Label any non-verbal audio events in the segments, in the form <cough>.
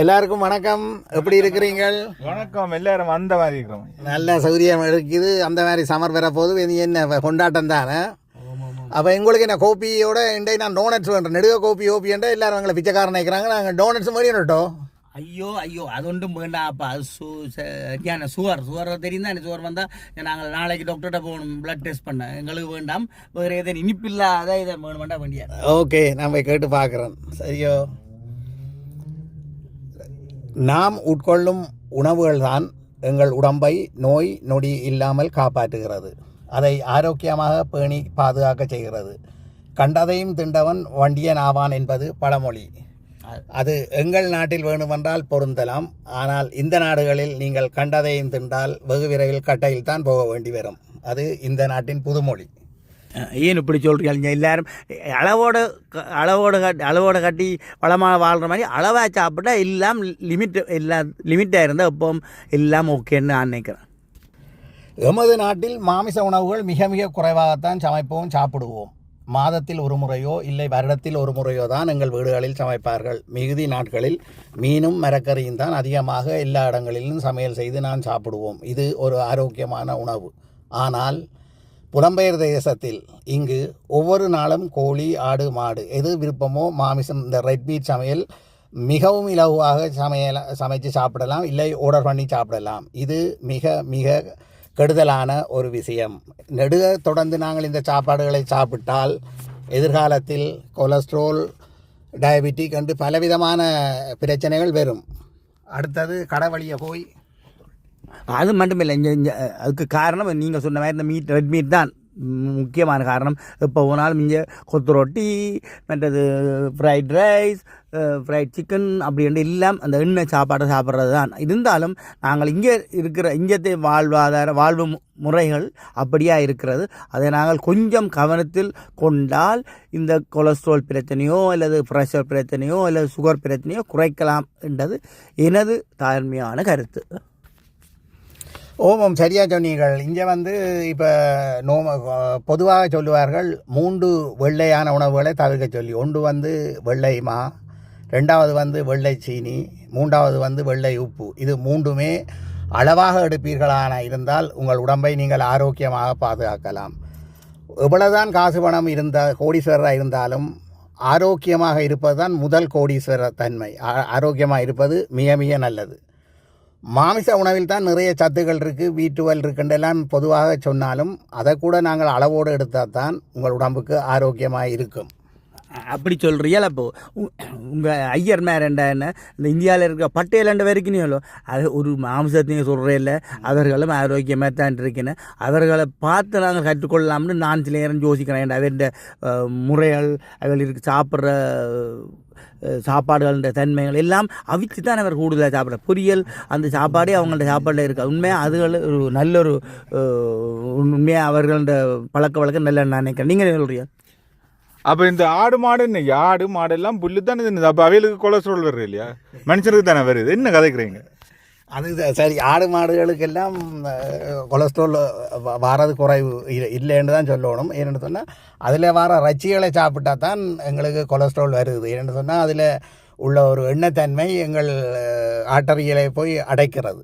எல்லாருக்கும் வணக்கம். எப்படி இருக்கிறீங்கள் வணக்கம். எல்லாரும் அந்த மாதிரி இருக்கிறோம் நல்ல சௌகரியம் இருக்குது. அந்த மாதிரி சமர் வர போது என்ன கொண்டாட்டம் தானே? அப்போ எங்களுக்கு என்ன கோப்பியோட இண்டை நான் டோனட்ஸ் வேண்டேன் நெடுக கோப்பி ஓப்பியண்டா எல்லாரும் எங்களை பிச்சைக்காரன் நினைக்கிறாங்க. நாங்கள் டோனட்ஸ் மாதிரி நட்டோம் ஐயோ ஐயோ அது ஒன்றும் வேண்டாம்ப்பா அது சு சரியான சுவர் சுவர் தெரியும் தானே சுவர் வந்தால் நாங்கள் நாளைக்கு டாக்டர்கிட்ட போகணும் பிளட் டெஸ்ட் பண்ண. எங்களுக்கு வேண்டாம். வேறு எதுவும் இனிப்பில்லாத இதை வேணும் வேண்டாம் வேண்டிய ஓகே நான் போய் கேட்டு பார்க்குறேன். சரியோ? நாம் உட்கொள்ளும் உணவுகள்தான் எங்கள் உடம்பை நோய் நொடி இல்லாமல் காப்பாற்றுகிறது. அதை ஆரோக்கியமாக பேணி பாதுகாக்க செய்கிறது. கண்டதையும் திண்டவன் வண்டியன் ஆவான் என்பது பழமொழி. அது எங்கள் நாட்டில் வேண்டுமென்றால் பொருந்தலாம். ஆனால் இந்த நாடுகளில் நீங்கள் கண்டதையும் திண்டால் வெகு விரைவில் கட்டையில் தான் போக வேண்டி வரும். அது இந்த நாட்டின் புதுமொழி. ஏன் இப்படி சொல்கிறீங்க எல்லாரும் அளவோடு க- கட்டி அளவோடு கட்டி வளமாக வாழ்கிற மாதிரி அளவாக சாப்பிட்டா எல்லாம் லிமிட் எல்லாம் லிமிட்டாக இருந்தால் இப்போ எல்லாம் ஓகேன்னு நான் நினைக்கிறேன். எமது நாட்டில் மாமிச உணவுகள் மிக மிக குறைவாகத்தான் சமைப்போம் சாப்பிடுவோம். மாதத்தில் ஒரு முறையோ இல்லை வருடத்தில் ஒரு முறையோ தான் எங்கள் வீடுகளில் சமைப்பார்கள். மிகுதி நாட்களில் மீனும் மரக்கறியும் தான் அதிகமாக எல்லா இடங்களிலும் சமையல் செய்து நான் சாப்பிடுவோம். இது ஒரு ஆரோக்கியமான உணவு. ஆனால் புலம்பெயர் தேசத்தில் இங்கு ஒவ்வொரு நாளும் கோழி ஆடு மாடு எது விருப்பமோ மாமிசம் இந்த ரெட் மீட் சமையல் மிகவும் இலகுவாக சமையல சமைச்சு சாப்பிடலாம் இல்லை ஆர்டர் பண்ணி சாப்பிடலாம். இது மிக மிக கெடுதலான ஒரு விஷயம். நெடுக தொடர்ந்து நாங்கள் இந்த சாப்பாடுகளை சாப்பிட்டால் எதிர்காலத்தில் கொலஸ்ட்ரோல் டயபெட்டிக் என்று பலவிதமான பிரச்சனைகள் வரும். அடுத்தது கடவழியை போய் அது மட்டும் இல்லை இங்கே இங்கே அதுக்கு காரணம் நீங்கள் சொன்ன மாதிரி இந்த மீட் ரெட் மீட் தான் முக்கியமான காரணம். இப்போ போனாலும் இங்கே கொத்து ரொட்டி மற்றது ஃப்ரைட் ரைஸ் ஃப்ரைட் சிக்கன் அப்படின்ட்டு எல்லாம் அந்த எண்ணெய் சாப்பாடை சாப்பிட்றது தான். இருந்தாலும் நாங்கள் இங்கே இருக்கிற இங்கே வாழ்வாதார வாழ்வு முறைகள் அப்படியா இருக்கிறது. அதை நாங்கள் கொஞ்சம் கவனத்தில் கொண்டால் இந்த கொலஸ்ட்ரால் பிரச்சனையோ அல்லது ப்ரெஷர் பிரச்சனையோ அல்லது சுகர் பிரச்சனையோ குறைக்கலாம் என்றது எனது தாழ்மையான கருத்து. ஓமம் சரியா சொன்னீர்கள். இங்கே வந்து இப்போ நோம பொதுவாக சொல்லுவார்கள் மூன்று வெள்ளையான உணவுகளை தவிர்க்க சொல்லி. ஒன்று வந்து வெள்ளை மா ரெண்டாவது வந்து வெள்ளை சீனி மூன்றாவது வந்து வெள்ளை உப்பு. இது மூன்றுமே அளவாக எடுப்பீர்களான இருந்தால் உங்கள் உடம்பை நீங்கள் ஆரோக்கியமாக பாதுகாக்கலாம். எவ்வளவுதான் காசு பணம் இருந்த கோடீஸ்வரராக இருந்தாலும் ஆரோக்கியமாக இருப்பது தான் முதல் கோடீஸ்வர தன்மை. ஆரோக்கியமாக இருப்பது மிக மிக நல்லது. மாமிச உணவில் தான் நிறைய சத்துக்கள் இருக்குது வீட்டுவல் இருக்குன்றெல்லாம் பொதுவாக சொன்னாலும் அதை கூட நாங்கள் அளவோடு எடுத்தால் தான் உங்கள் உடம்புக்கு ஆரோக்கியமாக இருக்கும். அப்படி சொல்கிறீங்களா அப்போ உங்கள் ஐயர் மேரண்டா என்ன? இந்த இந்தியாவில் இருக்க பட்டேலண்ட வரைக்கும் அது ஒரு மாம்சத்தையும் சொல்கிறே இல்லை. அவர்களும் ஆரோக்கியமாக தான் இருக்கேன் அவர்களை பார்த்து நாங்கள் கற்றுக்கொள்ளலாம்னு நான் சில நேரம் யோசிக்கிறேன். அவருடைய அஹ், முறைகள் அவர்களுக்கு சாப்பிட்ற அஹ், தன்மைகள் எல்லாம் அவித்து தான் அவர் கூடுதலாக சாப்பிட்ற பொரியல் அந்த சாப்பாடே அவங்கள்ட்ட சாப்பாடில் இருக்கு உண்மையாக அதுகள் ஒரு நல்ல ஒரு உண்மையாக அவர்களோட பழக்க வழக்கம் நல்ல நான் நினைக்கிறேன். நீங்கள் சொல்கிறீங்க அப்போ இந்த ஆடு மாடு என்ன? ஆடு மாடு எல்லாம் புல்லு தானே தின்னுது. அப்போ அவைகளுக்கு கொலஸ்ட்ரால் வருது இல்லையா? மனுஷனுக்கு தானே வருது. என்ன கதைக்கிறீங்க? அது சரி ஆடு மாடுகளுக்கெல்லாம் கொலஸ்ட்ரால் வாரது குறைவு இ- இல்லைன்னு தான் சொல்லணும். ஏன்னு சொன்னால் அதில் வர ரச்சிகளை சாப்பிட்டா தான் எங்களுக்கு கொலஸ்ட்ரால் வருது. ஏன்னு சொன்னால் அதில் உள்ள ஒரு எண்ணத்தன்மை எங்கள் அஹ், போய் அடைக்கிறது.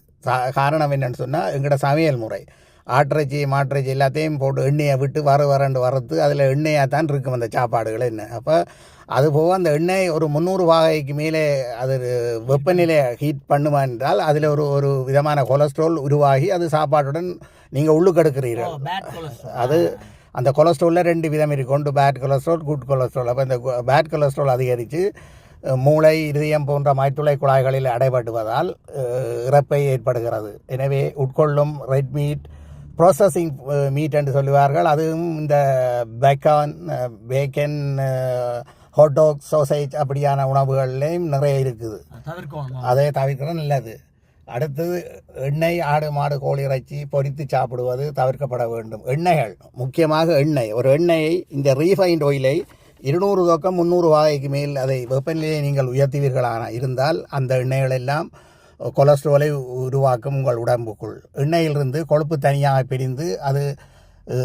காரணம் என்னென்னு சொன்னால் எங்களோட சமையல் முறை. ஆட்டிறைச்சி மாட்டிறைச்சி எல்லாத்தையும் போட்டு எண்ணெயை விட்டு வர வரண்டு வறுத்து அதில் எண்ணெயாக தான் இருக்கும் அந்த சாப்பாடுகள் என்ன. அப்போ அது போக அந்த எண்ணெய் ஒரு முந்நூறு வாகைக்கு மேலே அது வெப்பநிலையை ஹீட் பண்ணுமா என்றால் அதில் ஒரு ஒரு விதமான கொலஸ்ட்ரால் உருவாகி அது சாப்பாட்டுடன் நீங்கள் உள்ளுக்கெடுக்கிறீர்கள். அது அந்த கொலஸ்ட்ராலில் ரெண்டு விதம் இருக்கு. ஒன்று பேட் கொலஸ்ட்ரால் குட் கொலஸ்ட்ரால் அப்போ இந்த பேட் கொலஸ்ட்ரால் அதிகரித்து மூளை இருதயம் போன்ற மைத்துளை குழாய்களில் அடைபடுவதால் இறப்பை ஏற்படுகிறது. எனவே உட்கொள்ளும் ரெட் மீட் ப்ராசஸிங் மீட் என்று சொல்லுவார்கள். அதுவும் இந்த பேக்கான் பேக்கன் ஹாட்டாக் சோசேஜ் அப்படியான உணவுகள்லேயும் நிறைய இருக்குது. அதை தவிர்க்கிறது நல்லது அடுத்தது எண்ணெய் ஆடு மாடு கோழி இறைச்சி பொரித்து சாப்பிடுவது தவிர்க்கப்பட வேண்டும். எண்ணெய்கள் முக்கியமாக எண்ணெய். ஒரு எண்ணெயை இந்த ரீஃபைண்ட் ஆயிலை இருநூறு தொக்கம் முந்நூறு வாகைக்கு மேல் அதை வெப்பநிலையை நீங்கள் உயர்த்துவீர்களான இருந்தால் அந்த எண்ணெய்கள் எல்லாம் கொலஸ்ட்ரோலை உருவாக்கும் உங்கள் உடம்புக்குள். எண்ணெயிலிருந்து கொழுப்பு தனியாக பிரிந்து அது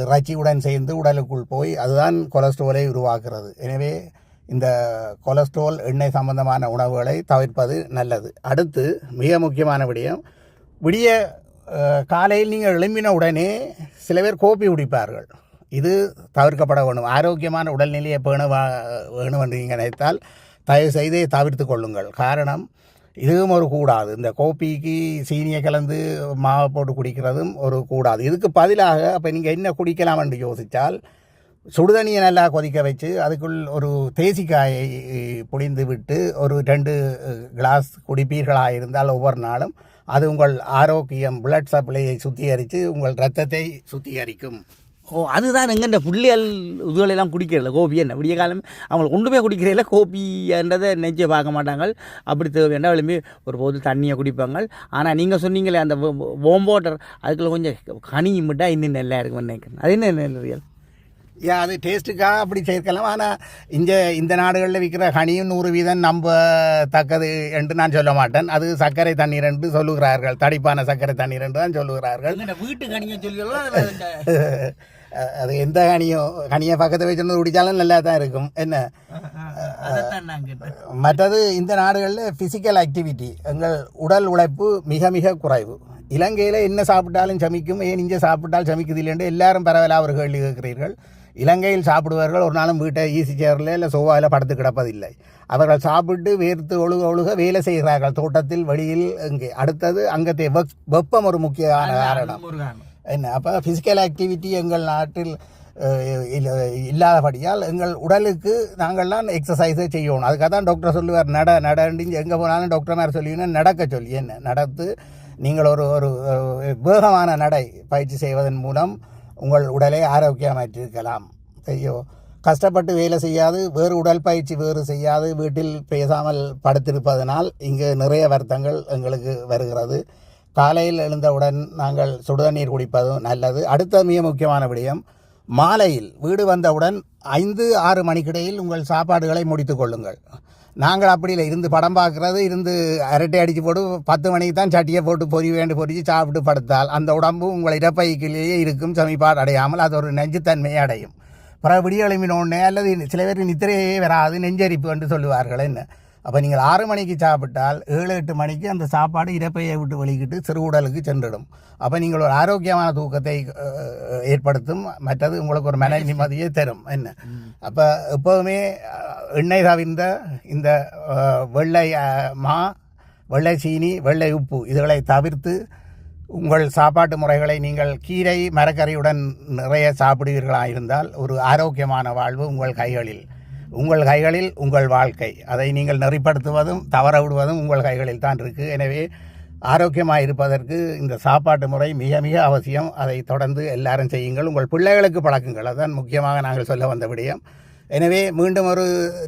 இறைச்சியுடன் சேர்ந்து உடலுக்குள் போய் அதுதான் கொலஸ்ட்ரோலை உருவாக்குறது. எனவே இந்த கொலஸ்ட்ரால் எண்ணெய் சம்பந்தமான உணவுகளை தவிர்ப்பது நல்லது. அடுத்து மிக முக்கியமான விடயம் விடிய காலையில் நீங்கள் எழும்பின உடனே சில பேர் கோப்பி குடிப்பார்கள். இது தவிர்க்கப்பட வேண்டும். ஆரோக்கியமான உடல்நிலையை பேண வேணும் என்று நீங்கள் நினைத்தால் தயவு செய்து தவிர்த்து கொள்ளுங்கள். காரணம் இதுவும் ஒரு கூடாது. இந்த கோப்பிக்கு சீனியை கலந்து மாவை போட்டு குடிக்கிறதும் ஒரு கூடாது. இதுக்கு பதிலாக அப்போ நீங்கள் என்ன குடிக்கலாம் என்று யோசித்தால் சுடுதண்ணியை நல்லா கொதிக்க வச்சு அதுக்குள் ஒரு தேசிக்காயை புளிந்து விட்டு ஒரு ரெண்டு கிளாஸ் குடிப்பீர்களாக இருந்தால் ஒவ்வொரு நாளும் அது உங்கள் ஆரோக்கியம் பிளட் சப்ளையை சுத்திகரித்து உங்கள் இரத்தத்தை சுத்திகரிக்கும். ஓ அதுதான் எங்கன்ற புள்ளியல் இதுகளெல்லாம் குடிக்கிறதில்ல கோபி என்ன? விடிய காலம் அவங்களுக்கு ஒன்றுமே குடிக்கிறதில்ல கோபின்றதை நெஞ்சை பார்க்க மாட்டாங்க அப்படி தேவையான விளம்பி ஒரு போது தண்ணியை குடிப்பாங்க ஆனால் நீங்கள் சொன்னீங்களே அந்த ஓம் வாட்டர் அதுக்குள்ள கொஞ்சம் கனியும் விட்டால் இன்னும் நல்லா இருக்கும்னு நினைக்கிறேன். அது என்ன ரியல்? ஏன் அது டேஸ்ட்டுக்காக அப்படி சேர்க்கலாம். ஆனால் இந்த இந்த நாடுகளில் விற்கிற ஹனியும் நூறு வீதம் நம்ப தக்கது என்று நான் சொல்ல மாட்டேன். அது சர்க்கரை தண்ணீர் என்று சொல்லுகிறார்கள். தடிப்பான சர்க்கரை தண்ணீர் என்று தான் சொல்லுகிறார்கள். வீட்டு கனியை அஹ் <laughs> அது எந்த கனியோ கனியை பக்கத்தில் வச்சிருந்து குடித்தாலும் நல்லா தான் இருக்கும். என்ன? மற்றது இந்த நாடுகளில் ஃபிசிக்கல் ஆக்டிவிட்டி எங்கள் உடல் உழைப்பு மிக மிக குறைவு. இலங்கையில் என்ன சாப்பிட்டாலும் சமிக்கும் ஏன் இங்கே சாப்பிட்டால் சமிக்குது இல்லைன்னு எல்லாரும் பரவலாக ஒரு கேள்வி கேட்கிறீர்கள். இலங்கையில் சாப்பிடுவார்கள் ஒரு நாளும் வீட்டை ஈசி சேரில் இல்லை சோவாவில் படுத்து கிடப்பதில்லை. அவர்கள் சாப்பிட்டு வேர்த்து ஒழுக ஒழுக வேலை செய்கிறார்கள். தோட்டத்தில் வெளியில் இங்கே. அடுத்தது அங்கத்தை வெப் வெப்பம் ஒரு முக்கியமான காரணம். என்ன அப்போ ஃபிசிக்கல் ஆக்டிவிட்டி எங்கள் நாட்டில் இல்லாதபடியால் எங்கள் உடலுக்கு நாங்கள்லாம் எக்ஸசைஸே செய்யணும். அதுக்காக தான் டாக்டர் சொல்லுவார் நட நடன்னு எங்கே போனாலும் டாக்டர் மாதிரி சொல்லிங்கன்னா நடக்க சொல்லி. என்ன நடத்து நீங்கள் ஒரு ஒரு வேகமான நடை பயிற்சி செய்வதன் மூலம் உங்கள் உடலை ஆரோக்கியமாற்றிருக்கலாம் ஐயோ கஷ்டப்பட்டு வேலை செய்யாது வேறு உடல் பயிற்சி வேறு செய்யாது வீட்டில் பேசாமல் படுத்திருப்பதனால் இங்கு நிறைய வருத்தங்கள் எங்களுக்கு வருகிறது. காலையில் எழுந்தவுடன் நாங்கள் சுடுதண்ணீர் குடிப்பதும் நல்லது. அடுத்த மிக முக்கியமான விடயம் மாலையில் வீடு வந்தவுடன் ஐந்து ஆறு மணிக்கிடையில் உங்கள் சாப்பாடுகளை முடித்து கொள்ளுங்கள். நாங்கள் அப்படி இல்லை இருந்து படம் பார்க்குறது இருந்து அரட்டை அடித்து போட்டு பத்து மணிக்கு தான் சட்டியை போட்டு பொறி வேண்டு பொறிச்சு சாப்பிட்டு படுத்தால் அந்த உடம்பு உங்கள் இடப்பைக்கிலேயே இருக்கும் சமிப்பாடு அடையாமல் அது ஒரு நெஞ்சுத்தன்மையை அடையும். பிற விடிய எழுப்பினோடனே அல்லது சில பேர் நித்திரையே வராது நெஞ்சரிப்பு என்று சொல்லுவார்கள். என்ன? அப்போ நீங்கள் ஆறு மணிக்கு சாப்பிட்டால் ஏழு எட்டு மணிக்கு அந்த சாப்பாடு இறப்பையை விட்டு வெளிக்கிட்டு சிறு உடலுக்கு சென்றிடும். அப்போ நீங்கள் ஒரு ஆரோக்கியமான தூக்கத்தை ஏற்படுத்தும். மற்றது உங்களுக்கு ஒரு மன நிம்மதியை தரும். என்ன? அப்போ எப்போதுமே எண்ணெய் தவிர்ந்த இந்த வெள்ளை மா வெள்ளை சீனி வெள்ளை உப்பு இதுகளை தவிர்த்து உங்கள் சாப்பாட்டு முறைகளை நீங்கள் கீரை மரக்கறியுடன் நிறைய சாப்பிடுவீர்களாக இருந்தால் ஒரு ஆரோக்கியமான வாழ்வு உங்கள் கைகளில். உங்கள் கைகளில் உங்கள் வாழ்க்கை. அதை நீங்கள் நெறிப்படுத்துவதும் தவற விடுவதும் உங்கள் கைகளில் தான் இருக்குது எனவே ஆரோக்கியமாக இருப்பதற்கு இந்த சாப்பாட்டு முறை மிக மிக அவசியம். அதை தொடர்ந்து எல்லாரும் செய்யுங்கள். உங்கள் பிள்ளைகளுக்கு பழக்குங்கள். அதுதான் முக்கியமாக நாங்கள் சொல்ல வந்த விடயம். எனவே மீண்டும் ஒரு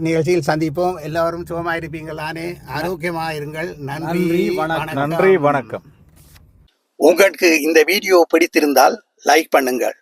நிகழ்ச்சியில் சந்திப்போம். எல்லாரும் சுகமாக இருப்பீங்களானே ஆரோக்கியமாக இருங்கள். நன்றி. நன்றி வணக்கம். உங்களுக்கு இந்த வீடியோ பிடித்திருந்தால் லைக் பண்ணுங்கள்.